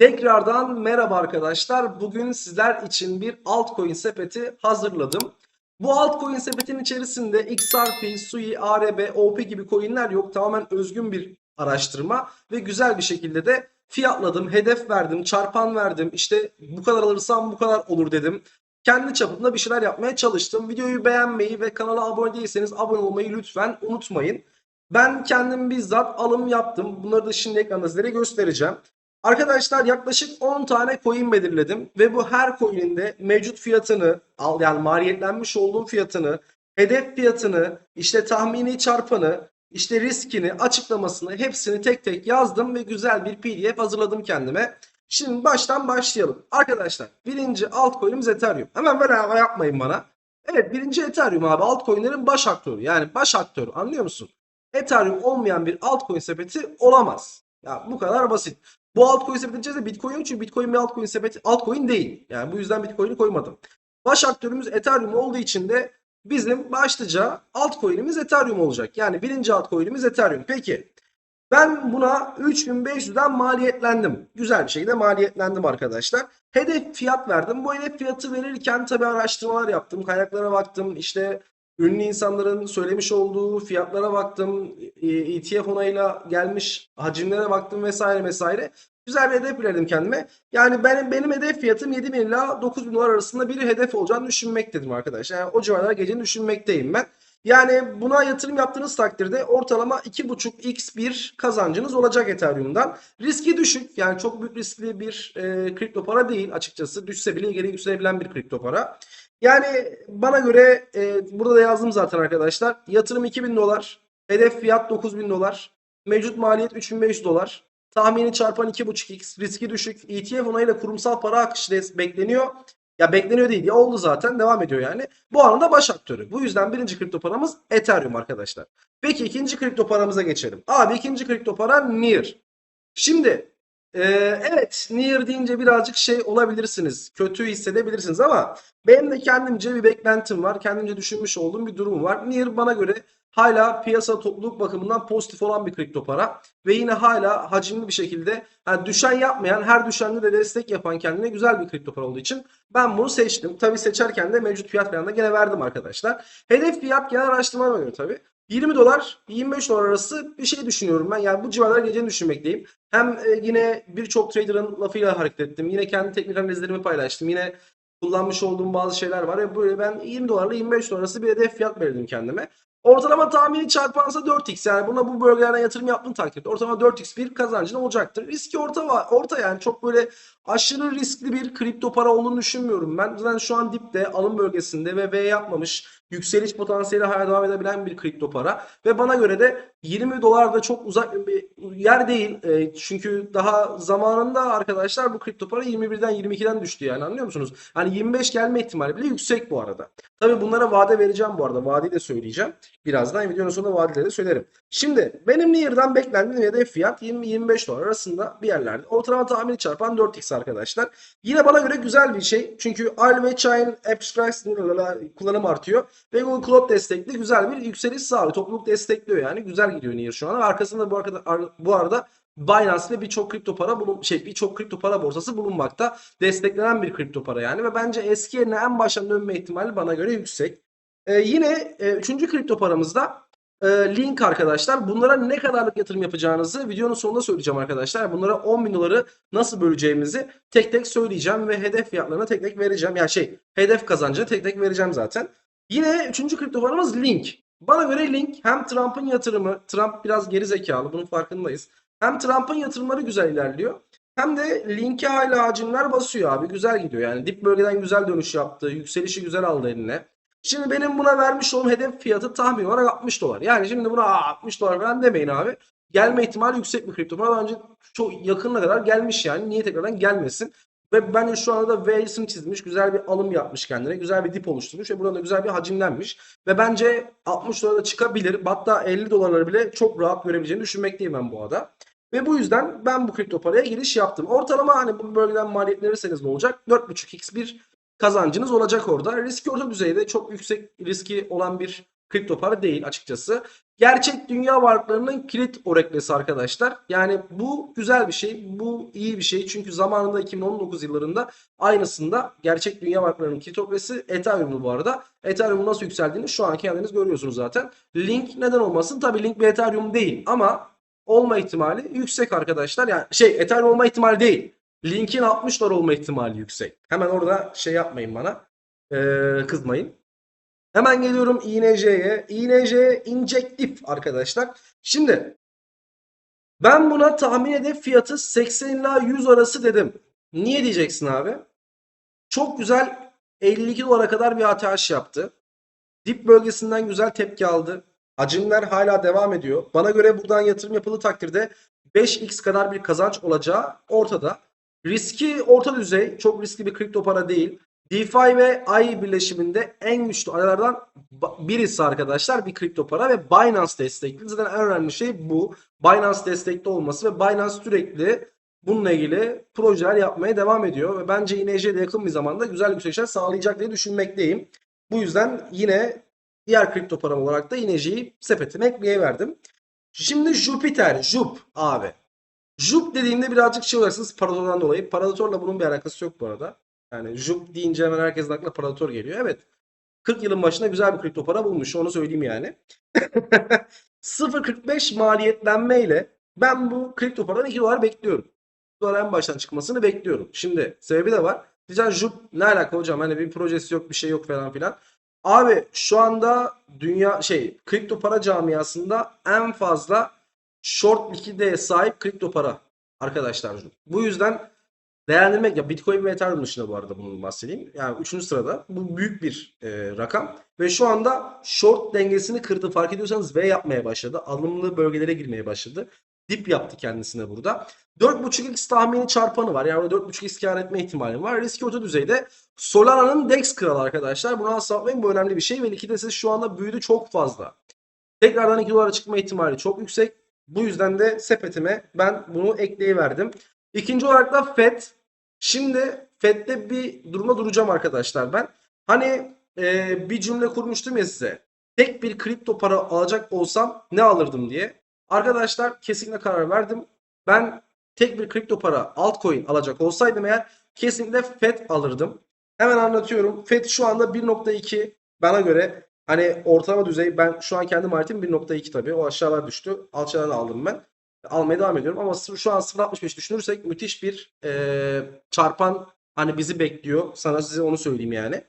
Tekrardan merhaba arkadaşlar. Bugün sizler için bir altcoin sepeti hazırladım. Bu altcoin sepetin içerisinde XRP, SUI, ARB, OP gibi coinler yok. Tamamen özgün bir araştırma ve güzel bir şekilde de fiyatladım, hedef verdim, çarpan verdim. İşte bu kadar alırsam bu kadar olur dedim. Kendi çapımda bir şeyler yapmaya çalıştım. Videoyu beğenmeyi ve kanala abone değilseniz abone olmayı lütfen unutmayın. Ben kendim bizzat alım yaptım. Bunları da şimdi ekranda sizlere göstereceğim. Arkadaşlar yaklaşık 10 tane coin belirledim ve bu her coin'in mevcut fiyatını, yani maliyetlenmiş olduğum fiyatını, hedef fiyatını, işte tahmini çarpanı, işte riskini, açıklamasını hepsini tek tek yazdım ve güzel bir PDF hazırladım kendime. Şimdi baştan başlayalım. Arkadaşlar birinci altcoin'imiz Ethereum. Hemen bedava yapmayın bana. Evet birinci Ethereum abi altcoin'lerin baş aktörü. Yani baş aktörü anlıyor musun? Ethereum olmayan bir altcoin sepeti olamaz. Ya bu kadar basit. Bu altcoin sepeti içerisinde Bitcoin çünkü Bitcoin bir altcoin sepeti altcoin değil. Yani bu yüzden Bitcoin'i koymadım. Baş aktörümüz Ethereum olduğu için de bizim başlıca altcoin'imiz Ethereum olacak. Yani birinci altcoin'imiz Ethereum. Peki ben buna 3500'den maliyetlendim. Güzel bir şekilde maliyetlendim arkadaşlar. Hedef fiyat verdim. Bu hedef fiyatı verirken tabi araştırmalar yaptım. Kaynaklara baktım. İşte ünlü insanların söylemiş olduğu fiyatlara baktım. ETF onayla gelmiş hacimlere baktım vesaire vesaire. Güzel bir hedef belirledim kendime. Yani benim benim hedef fiyatım 7000 ila 9000 dolar arasında bir hedef olacağını düşünmektedim arkadaşlar. Yani o civarlara geleceğini düşünmekteyim ben. Yani buna yatırım yaptığınız takdirde ortalama 2.5x bir kazancınız olacak Ethereum'dan. Riski düşük. Yani çok büyük riskli bir e, kripto para değil açıkçası. Düşse bile geri yükselebilen bir kripto para. Yani bana göre e, burada da yazdım zaten arkadaşlar. Yatırım 2000 dolar. Hedef fiyat 9000 dolar. Mevcut maliyet 3500 dolar. Tahmini çarpan 2.5x. Riski düşük. ETF onayıyla kurumsal para akışı bekleniyor. Ya bekleniyor değil ya oldu zaten devam ediyor yani. Bu anında baş aktörü. Bu yüzden birinci kripto paramız Ethereum arkadaşlar. Peki ikinci kripto paramıza geçelim. Abi ikinci kripto para Near. Şimdi e, evet Near deyince birazcık şey olabilirsiniz. Kötü hissedebilirsiniz ama benim de kendimce bir beklentim var. Kendimce düşünmüş olduğum bir durum var. Near bana göre hala piyasa topluluk bakımından pozitif olan bir kripto para. Ve yine hala hacimli bir şekilde yani düşen yapmayan her düşende de destek yapan kendine güzel bir kripto para olduğu için ben bunu seçtim. Tabi seçerken de mevcut fiyat beyanına gene verdim arkadaşlar. Hedef fiyat genel araştırmama göre tabi. 20 dolar 25 dolar arası bir şey düşünüyorum ben. Yani bu civarlara geleceğini düşünmekteyim. Hem e, yine birçok trader'ın lafıyla hareket ettim. Yine kendi teknik analizlerimi paylaştım. Yine kullanmış olduğum bazı şeyler var. Ve böyle ben 20 dolarla 25 dolar arası bir hedef fiyat belirledim kendime. Ortalama tahmini çarpansa 4x yani buna bu bölgelerden yatırım yaptığın takdirde ortalama 4x bir kazancın olacaktır. Riski orta var. Orta yani çok böyle aşırı riskli bir kripto para olduğunu düşünmüyorum ben. Zaten şu an dipte alım bölgesinde ve V yapmamış yükseliş potansiyeli hala devam edebilen bir kripto para. Ve bana göre de 20 dolar da çok uzak bir yer değil. E, çünkü daha zamanında arkadaşlar bu kripto para 21'den 22'den düştü yani anlıyor musunuz? Hani 25 gelme ihtimali bile yüksek bu arada. Tabi bunlara vade vereceğim bu arada. Vadeyi de söyleyeceğim. Birazdan videonun sonunda vadeleri de söylerim. Şimdi benim Near'dan beklendiğim hedef fiyat 20-25 dolar arasında bir yerlerde. Ortalama tahmini çarpan 4x arkadaşlar. Yine bana göre güzel bir şey. Çünkü Al ve Chain Abstract kullanım artıyor. Ve Google Cloud destekli güzel bir yükseliş sağlıyor. Topluluk destekliyor yani. Güzel gidiyor Near şu an. Arkasında bu arada, bu arada Binance ve birçok kripto para bulun şey birçok kripto para borsası bulunmakta. Desteklenen bir kripto para yani ve bence eski yerine en baştan dönme ihtimali bana göre yüksek. Ee, yine e, üçüncü kripto paramızda e, link arkadaşlar. Bunlara ne kadarlık yatırım yapacağınızı videonun sonunda söyleyeceğim arkadaşlar. Bunlara 10 bin doları nasıl böleceğimizi tek tek söyleyeceğim ve hedef fiyatlarına tek tek vereceğim. Yani şey hedef kazancını tek tek vereceğim zaten. Yine üçüncü kripto paramız link. Bana göre link hem Trump'ın yatırımı, Trump biraz geri zekalı bunun farkındayız. Hem Trump'ın yatırımları güzel ilerliyor. Hem de linke hala hacimler basıyor abi. Güzel gidiyor yani. Dip bölgeden güzel dönüş yaptı. Yükselişi güzel aldı eline. Şimdi benim buna vermiş olduğum hedef fiyatı tahmin olarak 60 dolar. Yani şimdi buna 60 dolar falan demeyin abi. Gelme ihtimali yüksek bir kripto para. Daha önce çok yakınına kadar gelmiş yani. Niye tekrardan gelmesin? Ve bence şu anda da V çizmiş. Güzel bir alım yapmış kendine. Güzel bir dip oluşturmuş ve buradan da güzel bir hacimlenmiş. Ve bence 60 dolara çıkabilir. Hatta 50 dolarları bile çok rahat görebileceğini düşünmekteyim ben bu arada. Ve bu yüzden ben bu kripto paraya giriş yaptım. Ortalama hani bu bölgeden maliyet verirseniz ne olacak? 4.5x bir kazancınız olacak orada. Riski orta düzeyde çok yüksek riski olan bir kripto para değil açıkçası. Gerçek dünya varlıklarının kilit oreklesi arkadaşlar. Yani bu güzel bir şey. Bu iyi bir şey. Çünkü zamanında 2019 yıllarında aynısında gerçek dünya varlıklarının kilit oreklesi Ethereum'du bu arada. Ethereum'un nasıl yükseldiğini şu an kendiniz görüyorsunuz zaten. Link neden olmasın? Tabii Link bir Ethereum değil ama olma ihtimali yüksek arkadaşlar. Yani şey Ethereum olma ihtimali değil. Link'in 60 dolar olma ihtimali yüksek. Hemen orada şey yapmayın bana. Ee, kızmayın. Hemen geliyorum INC'ye. INC injektif arkadaşlar. Şimdi ben buna tahmin edip fiyatı 80 ila 100 arası dedim. Niye diyeceksin abi? Çok güzel 52 dolara kadar bir ATH yaptı. Dip bölgesinden güzel tepki aldı. Hacimler hala devam ediyor. Bana göre buradan yatırım yapıldığı takdirde 5x kadar bir kazanç olacağı ortada. Riski orta düzey. Çok riskli bir kripto para değil. DeFi ve AI birleşiminde en güçlü aralardan birisi arkadaşlar bir kripto para ve Binance destekli. Zaten en önemli şey bu. Binance destekli olması ve Binance sürekli bununla ilgili projeler yapmaya devam ediyor. Ve bence INC de yakın bir zamanda güzel yükselişler sağlayacak diye düşünmekteyim. Bu yüzden yine diğer kripto param olarak da INC'yi sepetime ekleyiverdim. Şimdi Jupiter, Jup abi. Jup dediğimde birazcık şey olacaksınız Paradotor'dan dolayı. Paradotor'la bunun bir alakası yok bu arada. Yani Jup deyince hemen herkesin aklına Paradotor geliyor. Evet. 40 yılın başında güzel bir kripto para bulmuş. Onu söyleyeyim yani. 0.45 maliyetlenmeyle ben bu kripto paradan 2 dolar bekliyorum. 2 dolar en baştan çıkmasını bekliyorum. Şimdi sebebi de var. Diyeceksin Jup ne alaka hocam? Hani bir projesi yok bir şey yok falan filan. Abi şu anda dünya şey kripto para camiasında en fazla short likiditeye sahip kripto para arkadaşlar. Bu yüzden değerlendirmek ya Bitcoin ve Ethereum dışında bu arada bunu bahsedeyim. Yani 3. sırada bu büyük bir e, rakam ve şu anda short dengesini kırdı. Fark ediyorsanız V yapmaya başladı. Alımlı bölgelere girmeye başladı. Dip yaptı kendisine burada. 4.5x tahmini çarpanı var. Yani 4.5x kar etme ihtimali var. Riski orta düzeyde. Solana'nın DEX kralı arkadaşlar. Bunu asla. Bu önemli bir şey ve likiditesi şu anda büyüdü çok fazla. Tekrardan 2 dolara çıkma ihtimali çok yüksek. Bu yüzden de sepetime ben bunu ekleyiverdim. İkinci olarak da FED. Şimdi FED'de bir duruma duracağım arkadaşlar ben. Hani e, bir cümle kurmuştum ya size. Tek bir kripto para alacak olsam ne alırdım diye. Arkadaşlar kesinlikle karar verdim. Ben tek bir kripto para altcoin alacak olsaydım eğer kesinlikle FED alırdım. Hemen anlatıyorum. FED şu anda 1.2 bana göre hani ortalama düzey ben şu an kendi maliyetim 1.2 tabii. O aşağılar düştü. Alçalardan aldım ben. Almaya devam ediyorum ama şu an 0.65 düşünürsek müthiş bir eee, çarpan hani bizi bekliyor. Sana size onu söyleyeyim yani.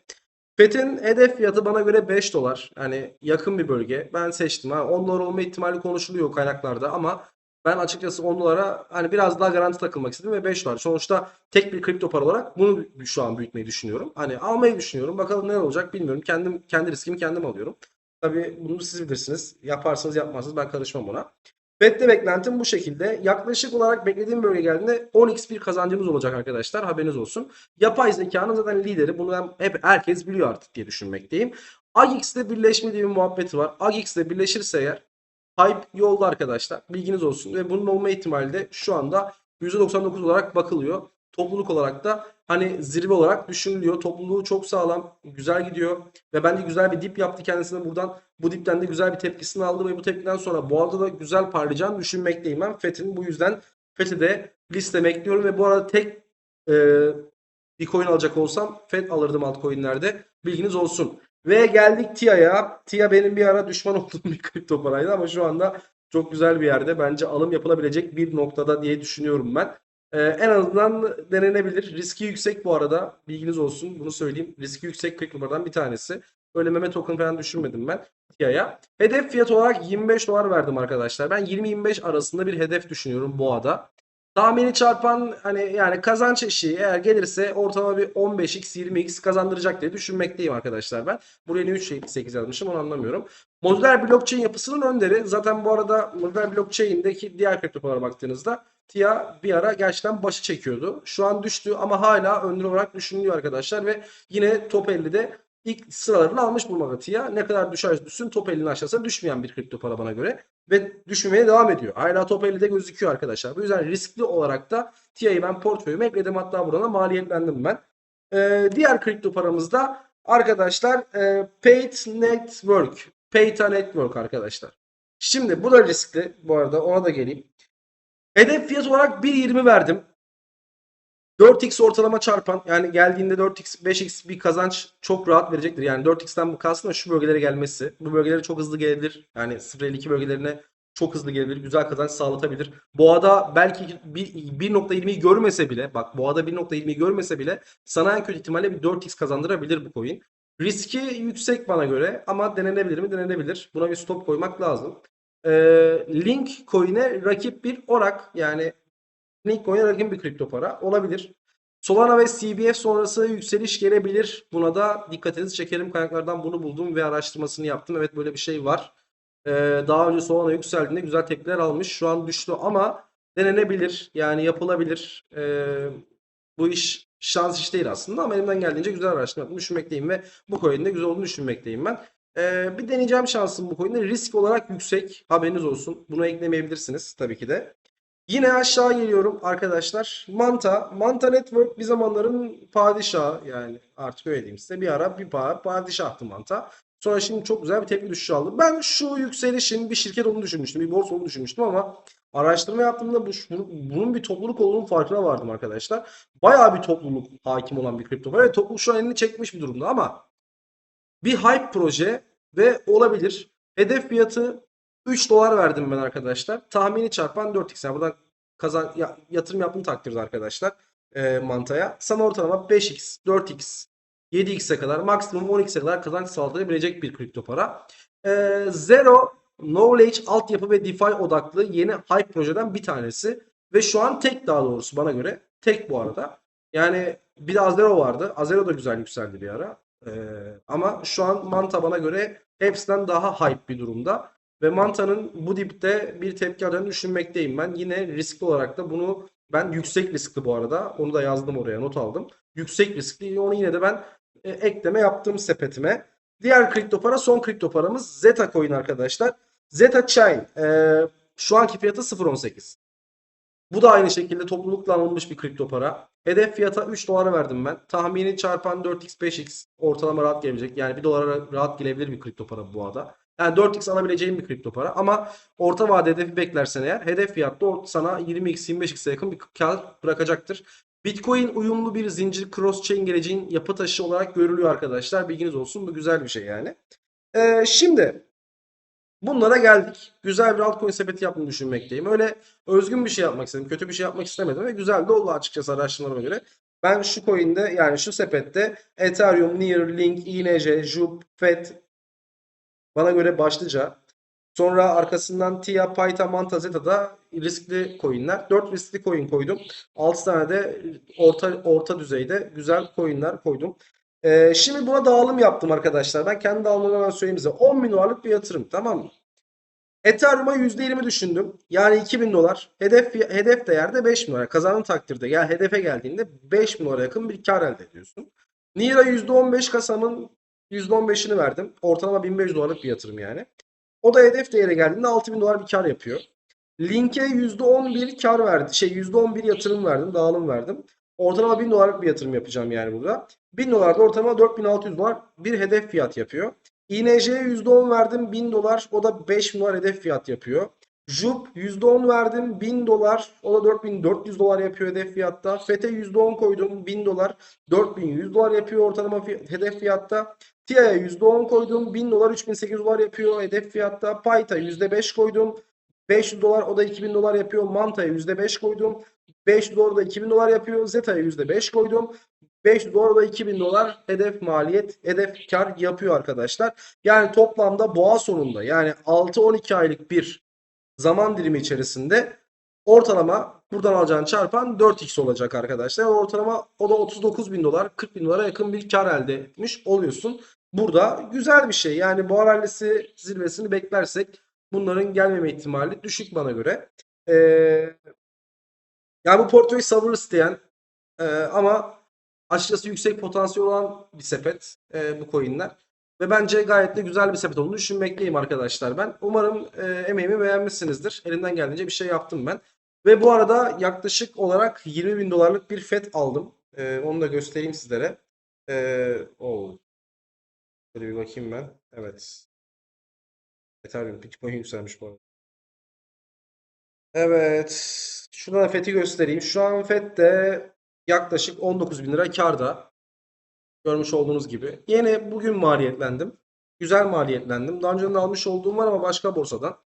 FET'in hedef fiyatı bana göre 5 dolar. Yani yakın bir bölge. Ben seçtim. Ha, 10 dolar olma ihtimali konuşuluyor kaynaklarda ama ben açıkçası 10 dolara hani biraz daha garanti takılmak istedim ve 5 dolar. Sonuçta tek bir kripto para olarak bunu şu an büyütmeyi düşünüyorum. Hani almayı düşünüyorum. Bakalım ne olacak bilmiyorum. Kendim kendi riskimi kendim alıyorum. Tabii bunu siz bilirsiniz. Yaparsınız yapmazsınız ben karışmam ona. FED'de beklentim bu şekilde. Yaklaşık olarak beklediğim bölge geldiğinde 10x bir kazancımız olacak arkadaşlar. Haberiniz olsun. Yapay zekanın zaten lideri. Bunu hep herkes biliyor artık diye düşünmekteyim. AGX'de birleşme diye bir muhabbeti var. AGX'de birleşirse eğer hype yolda arkadaşlar. Bilginiz olsun. Ve bunun olma ihtimali de şu anda %99 olarak bakılıyor. Topluluk olarak da hani zirve olarak düşünülüyor. Topluluğu çok sağlam, güzel gidiyor. Ve bence güzel bir dip yaptı kendisine buradan. Bu dipten de güzel bir tepkisini aldı ve bu tepkiden sonra boğazda da güzel parlayacağını düşünmekteyim ben. FET'in bu yüzden FET'i de listeme ekliyorum ve bu arada tek e, bir coin alacak olsam FET alırdım altcoin'lerde. Bilginiz olsun. Ve geldik TIA'ya. TIA benim bir ara düşman olduğum bir kripto paraydı ama şu anda çok güzel bir yerde. Bence alım yapılabilecek bir noktada diye düşünüyorum ben. Ee, en azından denenebilir. Riski yüksek bu arada. Bilginiz olsun. Bunu söyleyeyim. Riski yüksek paradan bir tanesi. Öyle meme token falan düşünmedim ben TIA'ya. Hedef fiyat olarak 25 dolar verdim arkadaşlar. Ben 20-25 arasında bir hedef düşünüyorum boğada. Tahmini çarpan hani yani kazanç eşiği eğer gelirse ortalama bir 15x 20x kazandıracak diye düşünmekteyim arkadaşlar ben. Buraya ne 3.8 yazmışım onu anlamıyorum. Modüler blockchain yapısının önderi zaten bu arada modüler blockchain'deki diğer kripto paralara baktığınızda TIA bir ara gerçekten başı çekiyordu. Şu an düştü ama hala önder olarak düşünülüyor arkadaşlar ve yine top 50'de ilk sıralarını almış bulmakta TIA. Ne kadar düşerse düşsün top 50'nin aşağısına düşmeyen bir kripto para bana göre ve düşmemeye devam ediyor. Hala top 50'de gözüküyor arkadaşlar. Bu yüzden riskli olarak da TIA'yı ben portföyüme ekledim. Hatta buradan maliyetlendim ben. Ee, diğer kripto paramızda arkadaşlar e, Paid Network. Payta Network arkadaşlar. Şimdi bu da riskli bu arada ona da geleyim. Hedef fiyat olarak 1.20 verdim. 4x ortalama çarpan yani geldiğinde 4x 5x bir kazanç çok rahat verecektir. Yani 4x'ten bu kastım şu bölgelere gelmesi. Bu bölgelere çok hızlı gelebilir. Yani 0.52 bölgelerine çok hızlı gelebilir. Güzel kazanç sağlatabilir. Boğada belki bir- 1.20'yi görmese bile bak Boğada 1.20'yi görmese bile sana en kötü ihtimalle bir 4x kazandırabilir bu coin. Riski yüksek bana göre ama denenebilir mi? Denenebilir. Buna bir stop koymak lazım. Ee, Link coin'e rakip bir orak yani Link coin'e rakip bir kripto para olabilir. Solana ve CBF sonrası yükseliş gelebilir. Buna da dikkatinizi çekerim. Kaynaklardan bunu buldum ve araştırmasını yaptım. Evet böyle bir şey var. Ee, daha önce Solana yükseldiğinde güzel tepkiler almış. Şu an düştü ama denenebilir. Yani yapılabilir. Ee, bu iş şans iş değil aslında ama elimden geldiğince güzel araştırma yaptım. Düşünmekteyim ve bu coin'in de güzel olduğunu düşünmekteyim ben. Ee, bir deneyeceğim şansım bu coin'de. Risk olarak yüksek. Haberiniz olsun. Bunu eklemeyebilirsiniz tabii ki de. Yine aşağı geliyorum arkadaşlar. Manta. Manta Network bir zamanların padişahı yani artık öyle diyeyim size. Bir ara bir pa- padişahtı Manta. Sonra şimdi çok güzel bir tepki düşüşü aldı. Ben şu yükselişin bir şirket olduğunu düşünmüştüm. Bir borsa olduğunu düşünmüştüm ama araştırma yaptığımda bu, bunun bir topluluk olduğunun farkına vardım arkadaşlar. Bayağı bir topluluk hakim olan bir kripto var. Ve topluluk şu an elini çekmiş bir durumda ama bir hype proje ve olabilir. Hedef fiyatı 3 dolar verdim ben arkadaşlar. Tahmini çarpan 4x. Yani buradan kazan ya- yatırım yaptığım takdirde arkadaşlar e, mantaya. Sana ortalama 5x, 4x, 7x'e kadar maksimum 10x'e kadar kazanç sağlayabilecek bir kripto para. E, Zero Knowledge altyapı ve DeFi odaklı yeni hype projeden bir tanesi. Ve şu an tek daha doğrusu bana göre. Tek bu arada. Yani bir de Azero vardı. Azero da güzel yükseldi bir ara. E, ama şu an Manta bana göre hepsinden daha hype bir durumda. Ve Manta'nın bu dipte bir tepki alacağını düşünmekteyim ben. Yine riskli olarak da bunu ben yüksek riskli bu arada. Onu da yazdım oraya not aldım. Yüksek riskli. Onu yine de ben e, ekleme yaptım sepetime. Diğer kripto para son kripto paramız Zeta Coin arkadaşlar. Zeta Chain. e, şu anki fiyatı 0.18. Bu da aynı şekilde toplulukla alınmış bir kripto para. Hedef fiyata 3 dolar verdim ben. Tahmini çarpan 4x 5x ortalama rahat gelecek. Yani 1 dolara rahat gelebilir bir kripto para bu arada. Yani 4x alabileceğin bir kripto para ama orta vade hedefi beklersen eğer hedef fiyatta sana 20x 25x'e yakın bir kar bırakacaktır. Bitcoin uyumlu bir zincir cross chain geleceğin yapı taşı olarak görülüyor arkadaşlar. Bilginiz olsun bu güzel bir şey yani. Ee, şimdi bunlara geldik. Güzel bir altcoin sepeti yapmayı düşünmekteyim. Öyle özgün bir şey yapmak istedim. Kötü bir şey yapmak istemedim ve güzel de oldu açıkçası araştırmalarıma göre. Ben şu coin'de yani şu sepette Ethereum, Near, Link, INC, Jup, FED bana göre başlıca. Sonra arkasından Tia, Payta, Manta, Zeta da riskli coinler. 4 riskli coin koydum. 6 tane de orta orta düzeyde güzel coinler koydum. Ee, şimdi buna dağılım yaptım arkadaşlar. Ben kendi dağılımımı hemen söyleyeyim size. 10 bin dolarlık bir yatırım tamam mı? Ethereum'a %20 düşündüm. Yani 2000 dolar. Hedef hedef değerde 5 bin dolar. Kazandığın takdirde gel hedefe geldiğinde 5 bin dolara yakın bir kar elde ediyorsun. Nira %15 kasamın %15'ini verdim. Ortalama 1500 dolarlık bir yatırım yani. O da hedef değere geldiğinde 6000 dolar bir kar yapıyor. Link'e %11 kar verdi. Şey %11 yatırım verdim. Dağılım verdim. Ortalama 1000 dolarlık bir yatırım yapacağım yani burada. 1000 dolar da ortalama 4600 dolar bir hedef fiyat yapıyor. INC'ye %10 verdim 1000 dolar. O da 5000 dolar hedef fiyat yapıyor. Jup %10 verdim 1000 dolar. O da 4400 dolar yapıyor hedef fiyatta. FET'e %10 koydum 1000 dolar. 4100 dolar yapıyor ortalama fi- hedef fiyatta. TIA'ya %10 koydum. 1000 dolar 3800 dolar yapıyor hedef fiyatta. Payta %5 koydum. 500 dolar o da 2000 dolar yapıyor. Manta'ya %5 koydum. 500 dolar da 2000 dolar yapıyor. Zeta'ya %5 koydum. 500 dolar da 2000 dolar hedef maliyet, hedef kar yapıyor arkadaşlar. Yani toplamda boğa sonunda yani 6-12 aylık bir zaman dilimi içerisinde ortalama buradan alacağın çarpan 4x olacak arkadaşlar. Ortalama o da 39 bin dolar 40 bin dolara yakın bir kar elde etmiş oluyorsun. Burada güzel bir şey. Yani boğa rallisi zirvesini beklersek bunların gelmeme ihtimali düşük bana göre. Ee, yani bu portföy sabır isteyen e, ama açıkçası yüksek potansiyel olan bir sepet e, bu coinler. Ve bence gayet de güzel bir sepet olduğunu düşünmekteyim arkadaşlar ben. Umarım e, emeğimi beğenmişsinizdir. Elimden geldiğince bir şey yaptım ben. Ve bu arada yaklaşık olarak 20 bin dolarlık bir FET aldım. E, onu da göstereyim sizlere. E, oo. Şöyle bir bakayım ben. Evet. Ethereum, Bitcoin yükselmiş bu arada. Evet. Şuradan FET'i göstereyim. Şu an FET de yaklaşık 19 bin lira karda. Görmüş olduğunuz gibi. Yine bugün maliyetlendim. Güzel maliyetlendim. Daha önceden almış olduğum var ama başka borsadan.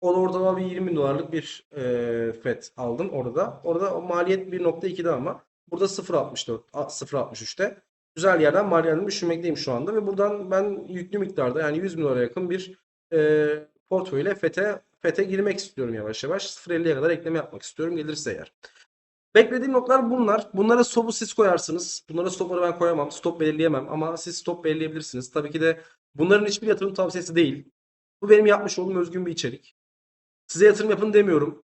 Onu ortalama bir 20 bin dolarlık bir e, FED aldım orada. Orada maliyet 1.2'de ama. Burada 0.64, a- 0.63'te. Güzel yerden maliyetimi düşünmekteyim şu anda. Ve buradan ben yüklü miktarda yani 100 bin dolara yakın bir e, portföyle FET'e FET'e girmek istiyorum yavaş yavaş. 0.50'ye kadar ekleme yapmak istiyorum gelirse eğer. Beklediğim noktalar bunlar. Bunlara stop'u siz koyarsınız. Bunlara stopları ben koyamam. Stop belirleyemem ama siz stop belirleyebilirsiniz. Tabii ki de bunların hiçbir yatırım tavsiyesi değil. Bu benim yapmış olduğum özgün bir içerik. Size yatırım yapın demiyorum.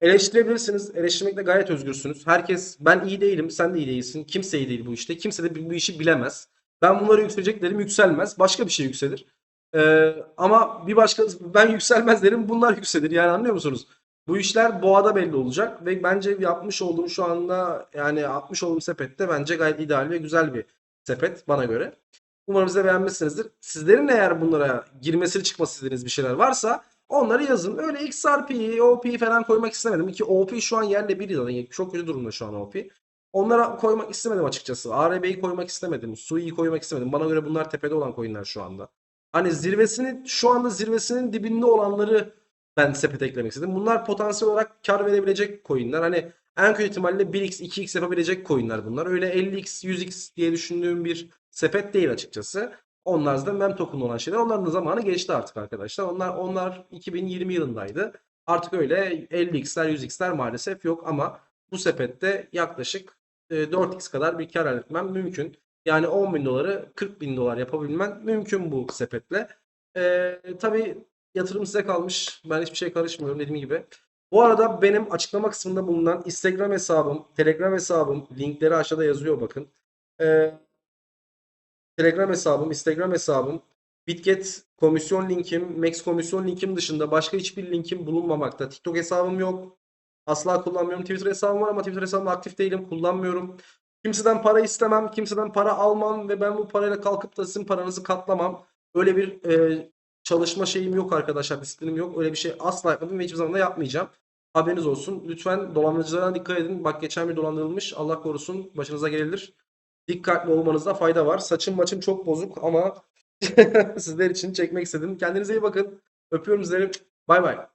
Eleştirebilirsiniz. Eleştirmekte gayet özgürsünüz. Herkes ben iyi değilim, sen de iyi değilsin. Kimse iyi değil bu işte. Kimse de bu işi bilemez. Ben bunları yükselecek derim yükselmez. Başka bir şey yükselir. Ee, ama bir başka ben yükselmez derim bunlar yükselir. Yani anlıyor musunuz? Bu işler boğada belli olacak ve bence yapmış olduğum şu anda yani atmış olduğum sepette bence gayet ideal ve güzel bir sepet bana göre. Umarım siz de beğenmişsinizdir. Sizlerin eğer bunlara girmesini çıkması istediğiniz bir şeyler varsa onları yazın. Öyle XRP, OP falan koymak istemedim. Ki OP şu an yerle bir yani çok kötü durumda şu an OP. Onlara koymak istemedim açıkçası. ARB'yi koymak istemedim. SUI'yi koymak istemedim. Bana göre bunlar tepede olan coinler şu anda. Hani zirvesini şu anda zirvesinin dibinde olanları ben sepete eklemek istedim. Bunlar potansiyel olarak kar verebilecek coinler. Hani en kötü ihtimalle 1x, 2x yapabilecek coinler bunlar. Öyle 50x, 100x diye düşündüğüm bir sepet değil açıkçası. Onlar zaten mem token olan şeyler. Onların da zamanı geçti artık arkadaşlar. Onlar onlar 2020 yılındaydı. Artık öyle 50x'ler, 100x'ler maalesef yok ama bu sepette yaklaşık e, 4x kadar bir kar elde etmem mümkün. Yani 10 bin doları 40 bin dolar yapabilmen mümkün bu sepetle. Ee, tabii yatırım size kalmış. Ben hiçbir şey karışmıyorum dediğim gibi. Bu arada benim açıklama kısmında bulunan Instagram hesabım, Telegram hesabım, linkleri aşağıda yazıyor bakın. Ee, Telegram hesabım, Instagram hesabım, Bitget komisyon linkim, Max komisyon linkim dışında başka hiçbir linkim bulunmamakta. TikTok hesabım yok. Asla kullanmıyorum. Twitter hesabım var ama Twitter hesabımda aktif değilim. Kullanmıyorum. Kimseden para istemem, kimseden para almam ve ben bu parayla kalkıp da sizin paranızı katlamam. Öyle bir e, çalışma şeyim yok arkadaşlar, disiplinim yok. Öyle bir şey asla yapmadım ve hiçbir zaman da yapmayacağım. Haberiniz olsun. Lütfen dolandırıcılara dikkat edin. Bak geçen bir dolandırılmış. Allah korusun başınıza gelebilir. Dikkatli olmanızda fayda var. Saçım maçım çok bozuk ama sizler için çekmek istedim. Kendinize iyi bakın. Öpüyorum sizleri. Bay bay.